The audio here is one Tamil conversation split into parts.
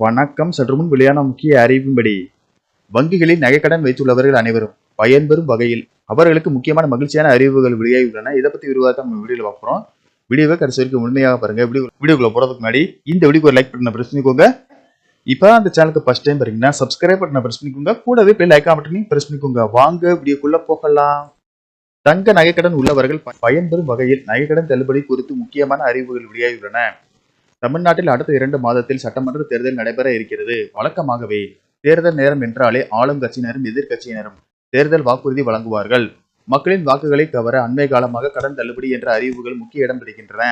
வணக்கம். சற்று முன் வெளியான முக்கிய அறிவிப்பின்படி வங்கிகளில் நகைக்கடன் வைத்துள்ளவர்கள் அனைவரும் பயன்பெறும் வகையில் அவர்களுக்கு முக்கியமான மகிழ்ச்சியான அறிவுகள் வெளியாகியுள்ளன. இதை பற்றி விரிவாக நம்ம வீடியோவில் பார்க்குறோம் வீடியோவை கடைசி வரைக்கும் முழுமையாக பாருங்க. வீடியோ வீடியோக்குள்ள போகிறதுக்கு முன்னாடி இந்த வீடியோக்கு ஒரு லைக் பண்ண ப்ரெஸ் பண்ணிக்கோங்க. இப்போ அந்த சேனலுக்கு ஃபர்ஸ்ட் டைம் பாருங்கன்னா சப்ஸ்கிரைப் பட்டனை ப்ரெஸ் பண்ணிக்கோங்க. கூடவே போய் லைக் பட்டனையும் ப்ரெஸ் பண்ணிக்கோங்க. வாங்க வீடியோக்குள்ள போகலாம். தங்க நகைக்கடன் உள்ளவர்கள் ப- பயன்பெறும் வகையில் நகைக்கடன் தள்ளுபடி குறித்து முக்கியமான அறிவுகள் வெளியாகியுள்ளன. தமிழ்நாட்டில் அடுத்த இரண்டு மாதத்தில் சட்டமன்ற தேர்தல் நடைபெற இருக்கிறது. வழக்கமாகவே தேர்தல் நேரம் என்றாலே ஆளும் கட்சியினரும் எதிர்க்கட்சியினரும் தேர்தல் வாக்குறுதி வழங்குவார்கள். மக்களின் வாக்குகளை கவர அண்மை காலமாக கடன் தள்ளுபடி என்ற அறிவுகள் முக்கிய இடம் பிடிக்கின்றன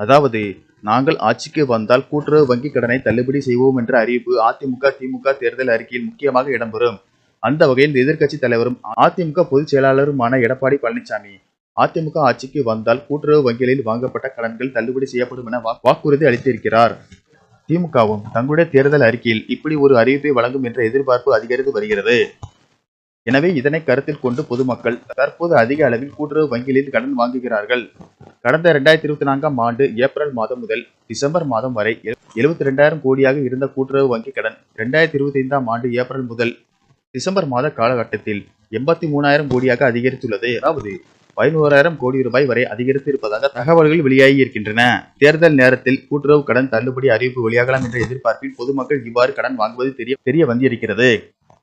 அதாவது நாங்கள் ஆட்சிக்கு வந்தால் கூட்டுறவு வங்கி கடனை தள்ளுபடி செய்வோம் என்ற அறிவிப்பு அதிமுக திமுக தேர்தல் அறிக்கையில் முக்கியமாக இடம்பெறும். அந்த வகையில் எதிர்க்கட்சி தலைவரும் அதிமுக பொதுச் செயலாளருமான எடப்பாடி பழனிசாமி அதிமுக ஆட்சிக்கு வந்தால் கூட்டுறவு வங்கிகளில் வாங்கப்பட்ட கடன்கள் தள்ளுபடி செய்யப்படும் என வா- வாக்குறுதி அளித்திருக்கிறார். திமுகவும் தங்களுடைய தேர்தல் அறிக்கையில் இப்படி ஒரு அறிவிப்பை வழங்கும் என்ற எதிர்பார்ப்பு அதிகரித்து வருகிறது. எனவே இதனை கருத்தில் கொண்டு பொதுமக்கள் தற்போது அதிக அளவில் கூட்டுறவு வங்கிகளில் கடன் வாங்குகிறார்கள். கடந்த இரண்டாயிரத்தி இருபத்தி நான்காம் ஆண்டு ஏப்ரல் மாதம் முதல் டிசம்பர் மாதம் வரை எழுபத்தி ரெண்டாயிரம் கோடியாக இருந்த கூட்டுறவு வங்கி கடன் இரண்டாயிரத்தி இருபத்தி ஐந்தாம் ஆண்டு ஏப்ரல் முதல் டிசம்பர் மாத காலகட்டத்தில் எண்பத்தி மூணாயிரம் கோடியாக அதிகரித்துள்ளது. அதாவது பதினோராயிரம் கோடி ரூபாய் வரை அதிகரித்து இருப்பதாக தகவல்கள் வெளியாகி இருக்கின்றன. தேர்தல் நேரத்தில் கூட்டுறவு கடன் தள்ளுபடி அறிவிப்பு வெளியாகலாம் என்ற எதிர்பார்ப்பில் பொதுமக்கள் இவ்வாறு கடன் வாங்குவது தெரிய தெரிய வந்திருக்கிறது.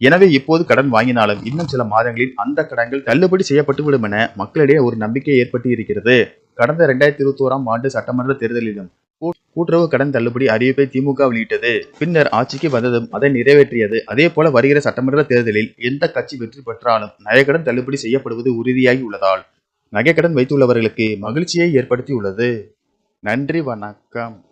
எனவே இப்போது கடன் வாங்கினாலும் இன்னும் சில மாதங்களில் அந்த கடன்கள் தள்ளுபடி செய்யப்பட்டுவிடும் என மக்களிடையே ஒரு நம்பிக்கை ஏற்பட்டு இருக்கிறது கடந்த இரண்டாயிரத்தி இருபத்தி ஓராம் ஆண்டு சட்டமன்ற தேர்தலிலும் கூ- கூட்டுறவு கடன் தள்ளுபடி அறிவிப்பை திமுக வெளியிட்டது. பின்னர் ஆட்சிக்கு வந்ததும் அதை நிறைவேற்றியது. அதே போல வருகிற சட்டமன்ற தேர்தலில் எந்த கட்சி வெற்றி பெற்றாலும் நயக்கடன் தள்ளுபடி செய்யப்படுவது உறுதியாகி உள்ளதால் நகைக்கடன் வைத்துள்ளவர்களுக்கு மகிழ்ச்சியை ஏற்படுத்தியுள்ளது. நன்றி வணக்கம்.